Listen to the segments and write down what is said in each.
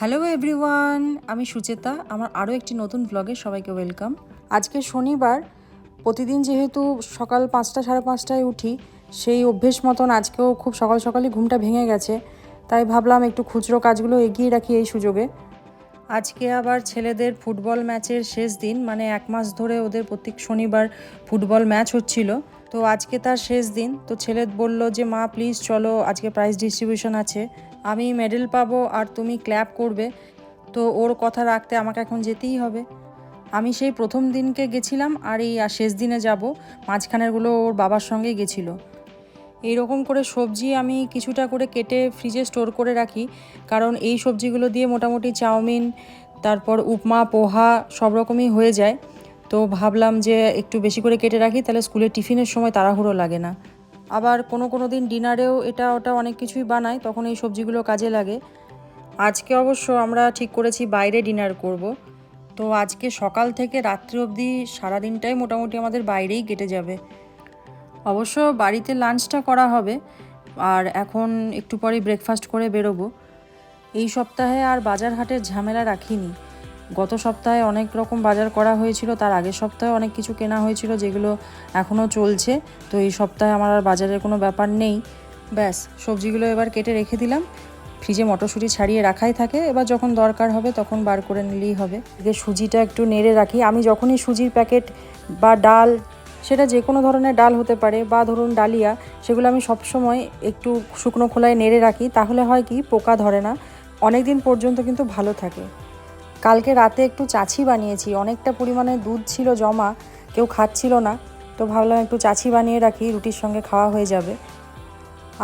Hello everyone আমি সুচেতা। আমার আরও একটি নতুন ব্লগে সবাইকে ওয়েলকাম আজকে শনিবার। প্রতিদিন যেহেতু সকাল পাঁচটা, সাড়ে পাঁচটায় উঠি, সেই অভ্যেস মতন আজকেও খুব সকাল সকালই ঘুমটা ভেঙে গেছে। তাই ভাবলাম একটু খুচরো কাজগুলো এগিয়ে রাখি এই সুযোগে। আজকে আবার ছেলেদের ফুটবল ম্যাচের শেষ দিন মানে এক মাস ধরে ওদের প্রত্যেক শনিবার ফুটবল ম্যাচ হচ্ছিল। তো আজকে তার শেষ দিন। তো ছেলে বলল যে, মা প্লিজ চলো, আজকে প্রাইজ ডিস্ট্রিবিউশন আছে। আমি মেডেল পাবো আর তুমি ক্ল্যাপ করবে, তো ওর কথা রাখতে আমাকে এখন যেতেই হবে। আমি সেই প্রথম দিনকে গেছিলাম আর এই, আর শেষ দিনে যাব। মাঝখানেরগুলো ওর বাবার সঙ্গেই গেছিল। এইরকম করে সবজি আমি কিছুটা করে কেটে ফ্রিজে স্টোর করে রাখি। কারণ এই সবজিগুলো দিয়ে মোটামুটি চাউমিন, তারপর উপমা, পোহা সব রকমই হয়ে যায়। তো ভাবলাম যে একটু বেশি করে কেটে রাখি, তাহলে স্কুলে টিফিনের সময় তাড়াহুড়ো লাগে না। আবার কোনো কোনো দিন ডিনারেও এটা ওটা অনেক কিছুই বানাই, তখন এই সবজিগুলো কাজে লাগে। আজকে অবশ্য আমরা ঠিক করেছি বাইরে ডিনার করব। তো আজকে সকাল থেকে রাত্রি অবধি সারাদিনটাই মোটামুটি আমাদের বাইরেই কেটে যাবে। অবশ্য বাড়িতে লাঞ্চটা করা হবে, আর এখন একটু পরেই ব্রেকফাস্ট করে বেরোবো। এই সপ্তাহে আর বাজার হাটের ঝামেলা রাখিনি। গত সপ্তাহে অনেক রকম বাজার করা হয়েছিল, তার আগের সপ্তাহে অনেক কিছু কেনা হয়েছিল যেগুলো এখনও চলছে। তো এই সপ্তাহে আমার আর বাজারের কোনো ব্যাপার নেই। ব্যাস, সবজিগুলো এবার কেটে রেখে দিলাম। ফ্রিজে মটরশুঁটি ছাড়িয়ে রাখাই থাকে, এবার যখন দরকার হবে তখন বার করে নিলেই হবে। এদিকে সুজিটা একটু নেড়ে রাখি। আমি যখনই সুজির প্যাকেট বা ডাল, সেটা যে কোনো ধরনের ডাল হতে পারে বা ধরুন ডালিয়া, সেগুলো আমি সবসময় একটু শুকনো খোলায় নেড়ে রাখি। তাহলে হয় কি, পোকা ধরে না। অনেক দিন পর্যন্ত কিন্তু ভালো থাকে। কালকে রাতে একটু চাছি বানিয়েছি। অনেকটা পরিমাণে দুধ ছিল জমা, কেউ খাচ্ছিল না। তো ভাবলাম একটু চাছি বানিয়ে রাখি, রুটির সঙ্গে খাওয়া হয়ে যাবে।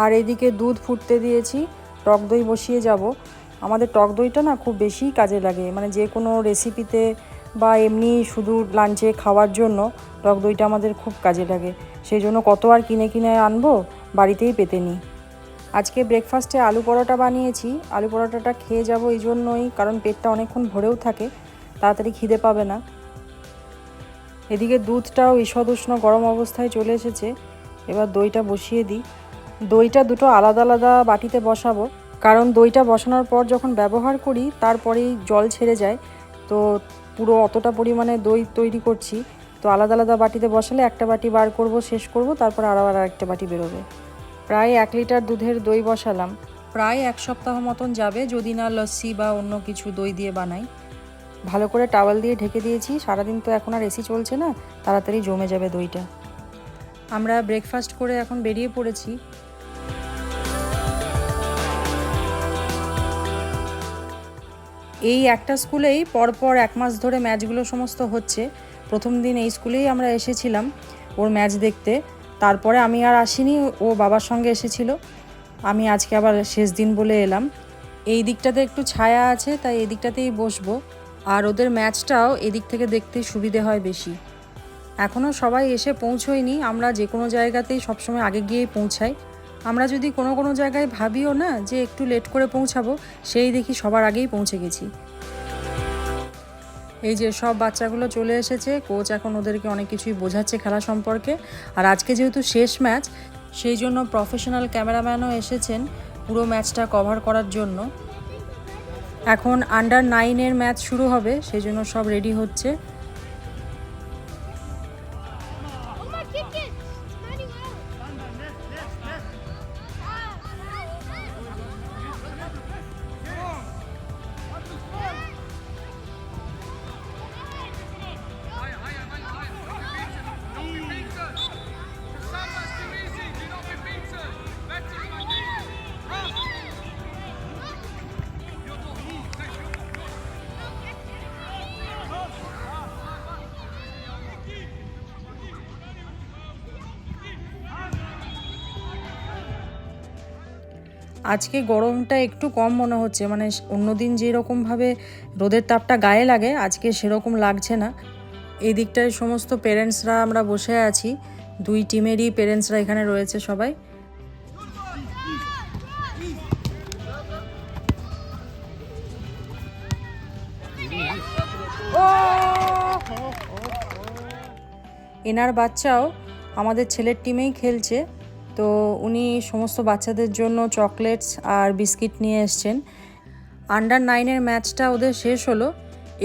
আর এদিকে দুধ ফুটতে দিয়েছি, টক দই বসিয়ে যাব। আমাদের টক দইটা না খুব বেশি কাজে লাগে। মানে যে কোনো রেসিপিতে বা এমনি শুধু লাঞ্চে খাওয়ার জন্য টক দইটা আমাদের খুব কাজে লাগে। সেই জন্য কত আর কিনে কিনে আনব, বাড়িতেই পেতে নিই আজকে ব্রেকফাস্টে আলু পরোটা বানিয়েছি। আলু পরোটাটা খেয়ে যাব এই জন্যই, কারণ পেটটা অনেকক্ষণ ভরেও থাকে, তাড়াতাড়ি খিদে পাবে না। এদিকে দুধটাও ঈষদ উষ্ণ গরম অবস্থায় চলে এসেছে। এবার দইটা বসিয়ে দিই। দইটা দুটো আলাদা আলাদা বাটিতে বসাবো। কারণ দইটা বসানোর পর যখন ব্যবহার করি, তারপরেই জল ছেড়ে যায়। তো পুরো অতটা পরিমাণে দই তৈরি করছি। তো আলাদা আলাদা বাটিতে বসালে একটা বাটি বার করব, শেষ করব, তারপর আরও আর একটা বাটি বেরোবে। প্রায় এক লিটার দুধের দই বসালাম। প্রায় এক সপ্তাহ মতন যাবে যদি না লস্যি বা অন্য কিছু দই দিয়ে বানাই। ভালো করে টাওয়াল দিয়ে ঢেকে দিয়েছি সারাদিন তো এখন আর এসি চলছে না তাড়াতাড়ি জমে যাবে দইটা। আমরা ব্রেকফাস্ট করে এখন বেরিয়ে পড়েছি। এই একটা স্কুলেই পরপর এক মাস ধরে ম্যাচগুলো সমস্ত হচ্ছে। প্রথম দিন এই স্কুলেই আমরা এসেছিলাম ওর ম্যাচ দেখতে। তারপরে আমি আর আসিনি, ও বাবার সঙ্গে এসেছিল। আমি আজকে আবার শেষ দিন বলে এলাম। এই দিকটাতে একটু ছায়া আছে, তাই এই দিকটাতেই বসবো। আর ওদের ম্যাচটাও এদিক থেকে দেখতে সুবিধে হয় বেশি। এখনও সবাই এসে পৌঁছয়নি, আমরা যে কোনো জায়গাতেই সবসময় আগে গিয়েই পৌঁছাই। আমরা যদি কোনো কোনো জায়গায় ভাবিও না যে একটু লেট করে পৌঁছাবো, সেই দেখি সবার আগেই পৌঁছে গেছি। এই যে সব বাচ্চাগুলো চলে এসেছে কোচ এখন ওদেরকে অনেক কিছুই বোঝাচ্ছে খেলা সম্পর্কে। আর আজকে যেহেতু শেষ ম্যাচ সেই জন্য প্রফেশনাল ক্যামেরাম্যানও এসেছেন পুরো ম্যাচটা কভার করার জন্য। এখন আন্ডার নাইনের ম্যাচ শুরু হবে, সেই জন্য সব রেডি হচ্ছে। আজকে গরমটা একটু কম মনে হচ্ছে। মানে অন্যদিন যেরকমভাবে রোদের তাপটা গায়ে লাগে, আজকে সেরকম লাগছে না। এই দিকটায় সমস্ত পেরেন্টসরা আমরা বসে আছি। দুই টিমেরই পেরেন্টসরা এখানে রয়েছে সবাই। এনার বাচ্চাও আমাদের ছেলের টিমেই খেলছে। তো উনি সমস্ত বাচ্চাদের জন্য চকলেটস আর বিস্কিট নিয়ে এসছেন। আন্ডার নাইনের ম্যাচটা ওদের শেষ হলো।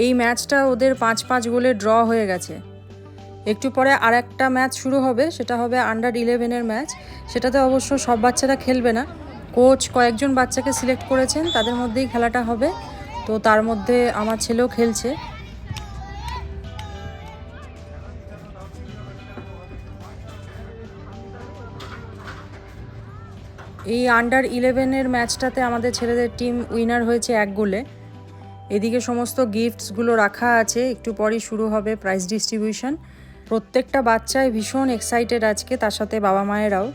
এই ম্যাচটা ওদের পাঁচ পাঁচ গোলে ড্র হয়ে গেছে। একটু পরে আর একটা ম্যাচ শুরু হবে, সেটা হবে আন্ডার ইলেভেনের ম্যাচ। সেটাতে অবশ্য সব বাচ্চারা খেলবে না। কোচ কয়েকজন বাচ্চাকে সিলেক্ট করেছেন, তাদের মধ্যেই খেলাটা হবে। তো তার মধ্যে আমার ছেলেও খেলছে। এই আন্ডার ইলেভেনের ম্যাচটাতে আমাদের ছেলেদের টিম উইনার হয়েছে এক গোলে। এদিকে সমস্ত গিফটসগুলো রাখা আছে, একটু পরেই শুরু হবে প্রাইজ ডিস্ট্রিবিউশন প্রত্যেকটা বাচ্চাই ভীষণ এক্সাইটেড আজকে, তার সাথে বাবা মায়েরাও।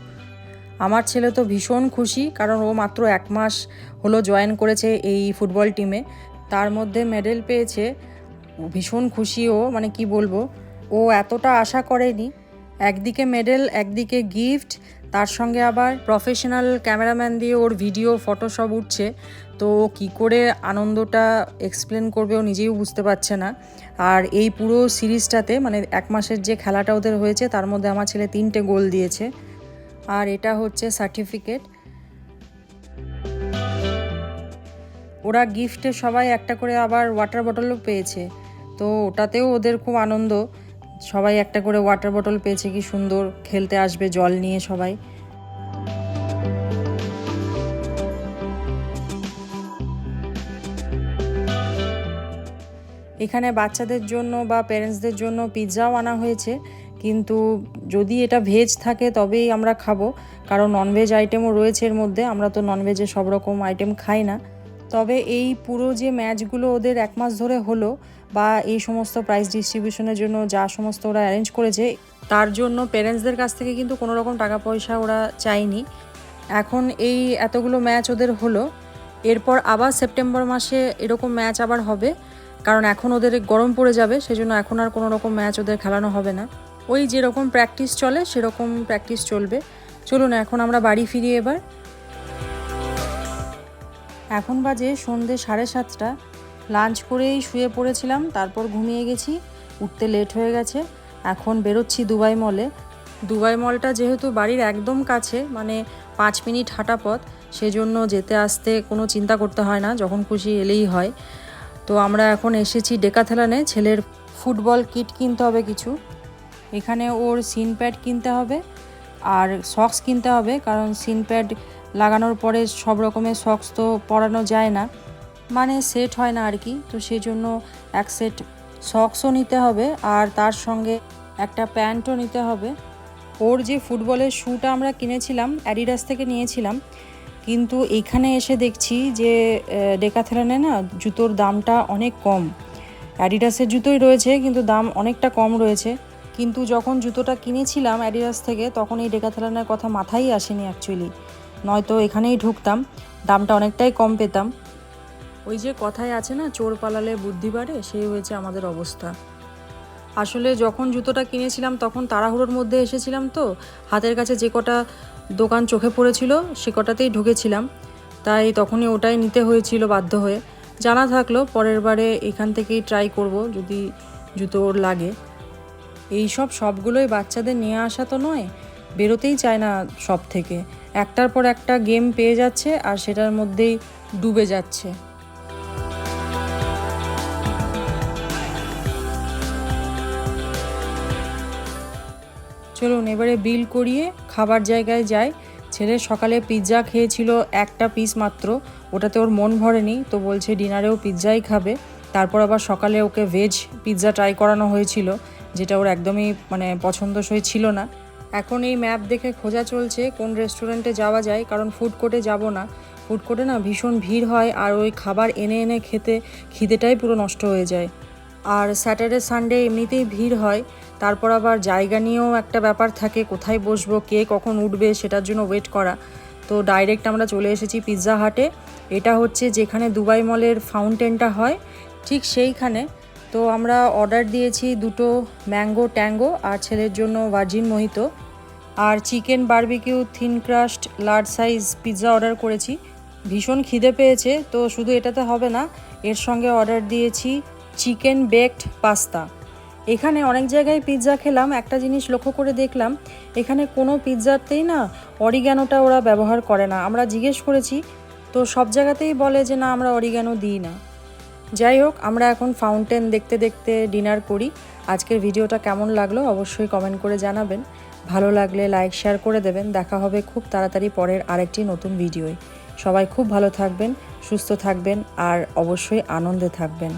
আমার ছেলে তো ভীষণ খুশি, কারণ ও মাত্র এক মাস হলো জয়েন করেছে এই ফুটবল টিমে তার মধ্যে মেডেল পেয়েছে, ভীষণ খুশি ও মানে কি বলব, ও এতটা আশা করেনি। একদিকে মেডেল একদিকে গিফট তার সঙ্গে আবার প্রফেশনাল ক্যামেরাম্যান দিয়ে ওর ভিডিও ফটো সব উঠছে। তো কী করে আনন্দটা এক্সপ্লেন করবে ও নিজেও বুঝতে পারছে না। আর এই পুরো সিরিজটাতে মানে এক মাসের যে খেলাটা ওদের হয়েছে, তার মধ্যে আমার ছেলে তিনটে গোল দিয়েছে। আর এটা হচ্ছে সার্টিফিকেট ওরা গিফটে সবাই একটা করে আবার ওয়াটার বটলও পেয়েছে। তো ওটাতেও ওদের খুব আনন্দ। সবাই একটা করে ওয়াটার বটল পেয়েছে কি সুন্দর, খেলতে আসবে, জল নিয়ে সবাই। এখানে বাচ্চাদের জন্য বা প্যারেন্টসদের জন্য পিৎজাও আনা হয়েছে, কিন্তু যদি এটা ভেজ থাকে তবেই আমরা খাব, কারণ ননভেজ আইটেমও রয়েছে এর মধ্যে, আমরা তো ননভেজে সব রকম আইটেম খাই না। তবে এই পুরো যে ম্যাচগুলো ওদের এক মাস ধরে হলো বা এই সমস্ত প্রাইজ ডিস্ট্রিবিউশনের জন্য যা সমস্ত ওরা অ্যারেঞ্জ করেছে, তার জন্য প্যারেন্টসদের কাছ থেকে কিন্তু কোনো রকম টাকা পয়সা ওরা চায়নি। এখন এই এতগুলো ম্যাচ ওদের হলো। এরপর আবার সেপ্টেম্বর মাসে এরকম ম্যাচ আবার হবে, কারণ এখন ওদের গরম পড়ে যাবে, সেজন্য এখন আর কোনো রকম ম্যাচ ওদের খেলানো হবে না। ওই যেরকম প্র্যাকটিস চলে, সেরকম প্র্যাকটিস চলবে। চলুন, এখন আমরা বাড়ি ফিরি এবার। এখন বাজে সন্ধে সাড়ে সাতটা। লাঞ্চ করেই শুয়ে পড়েছিলাম, তারপর ঘুমিয়ে গেছি, উঠতে লেট হয়ে গেছে, এখন বেরোচ্ছি দুবাই মলে। দুবাই মলটা যেহেতু বাড়ির একদম কাছে মানে পাঁচ মিনিট হাঁটা পথ, সেজন্য যেতে আসতে কোনো চিন্তা করতে হয় না, যখন খুশি এলেই হয়। তো আমরা এখন এসেছি ডেকাথেলানে, ছেলের ফুটবল কিট কিনতে হবে কিছু। এখানে ওর সিন প্যাড কিনতে হবে, আর সক্স কিনতে হবে, কারণ সিন প্যাড লাগানোর পরে সব রকমের সক্স তো পরানো যায় না। মানে সেট হয় না আর কি, তো সেই জন্য এক সেট সক্সও নিতে হবে আর তার সঙ্গে একটা প্যান্টও নিতে হবে। ওর যে ফুটবলের শ্যুটা আমরা কিনেছিলাম অ্যাডিডাস থেকে নিয়েছিলাম, কিন্তু এখানে এসে দেখছি যে ডেকাথেলানে না জুতোর দামটা অনেক কম। অ্যাডিডাসের জুতোই রয়েছে, কিন্তু দাম অনেকটা কম রয়েছে। কিন্তু যখন জুতোটা কিনেছিলাম অ্যাডিডাস থেকে, তখন এই ডেকাথেলানের কথা মাথায় আসেনি অ্যাকচুয়ালি নয়তো এখানেই ঢুকতাম, দামটা অনেকটাই কম পেতাম। ওই যে কথায় আছে না, চোর পালালে বুদ্ধি বাড়ে, সেই হয়েছে আমাদের অবস্থা। আসলে যখন জুতোটা কিনেছিলাম, তখন তাড়াহুড়োর মধ্যে এসেছিলাম তো, হাতের কাছে যে কটা দোকান চোখে পড়েছিল, সে কটাতেই ঢুকেছিলাম। তাই তখনই ওটাই নিতে হয়েছিল বাধ্য হয়ে। জানা থাকল, পরের বারে এখান থেকেই ট্রাই করব, যদি জুতো ওর লাগে। এই সব সবগুলোই বাচ্চাদের নিয়ে আসা তো নয়, বেরোতেই চায় না সব থেকে একটার পর একটা গেম পেয়ে যাচ্ছে, আর সেটার মধ্যেই ডুবে যাচ্ছে। চলুন, এবারে বিল করিয়ে খাবার জায়গায় যাই। ছেলে সকালে পিৎজা খেয়েছিল একটা পিস মাত্র। ওটাতে ওর মন ভরেনি, তো বলছে ডিনারেও পিৎজাই খাবে। তারপর আবার সকালে ওকে ভেজ পিৎজা ট্রাই করানো হয়েছিল, যেটা ওর একদমই মানে পছন্দসই ছিল না। এখন এই ম্যাপ দেখে খোঁজা চলছে কোন রেস্টুরেন্টে যাওয়া যায়, কারণ ফুড কোর্টে যাব না। ফুড কোর্টে না ভীষণ ভিড় হয়, আর ওই খাবার এনে এনে খেতে খিদেটাই পুরো নষ্ট হয়ে যায়। আর স্যাটারডে সানডে এমনিতেই ভিড় হয়। তারপর আবার জায়গা নিয়েও একটা ব্যাপার থাকে, কোথায় বসবো, কে কখন উঠবে সেটার জন্য ওয়েট করা। তো ডাইরেক্ট আমরা চলে এসেছি পিৎজা হাটে এটা হচ্ছে যেখানে দুবাই মলের ফাউন্টেনটা হয়, ঠিক সেইখানে। তো আমরা অর্ডার দিয়েছি দুটো ম্যাঙ্গো ট্যাঙ্গো আর ছেলের জন্য ভার্জিন মোহিত আর chicken barbecue thin crust large size pizza order করেছি। ভীষণ খিদে পেয়েছে, তো শুধু এটাতে হবে না, এর সঙ্গে অর্ডার দিয়েছি চিকেন বেকড পাস্তা এখানে অনেক জায়গায় পিৎজা খেলাম। একটা জিনিস লক্ষ্য করে দেখলাম, এখানে কোনো পিৎজাতেই না অরিগ্যানোটা ওরা ব্যবহার করে না। আমরা জিজ্ঞেস করেছি, তো সব জায়গাতেই বলে যে না, আমরা অরিগ্যানো দিই না। যাই হোক, আমরা এখন ফাউন্টেন দেখতে দেখতে ডিনার করি। আজকের ভিডিওটা কেমন লাগল অবশ্যই কমেন্ট করে জানাবেন। ভালো লাগলে লাইক শেয়ার করে দেবেন। দেখা হবে খুব তাড়াতাড়ি পরের আরেকটি নতুন ভিডিওয়। সবাই খুব ভালো থাকবেন, সুস্থ থাকবেন, আর অবশ্যই আনন্দে থাকবেন।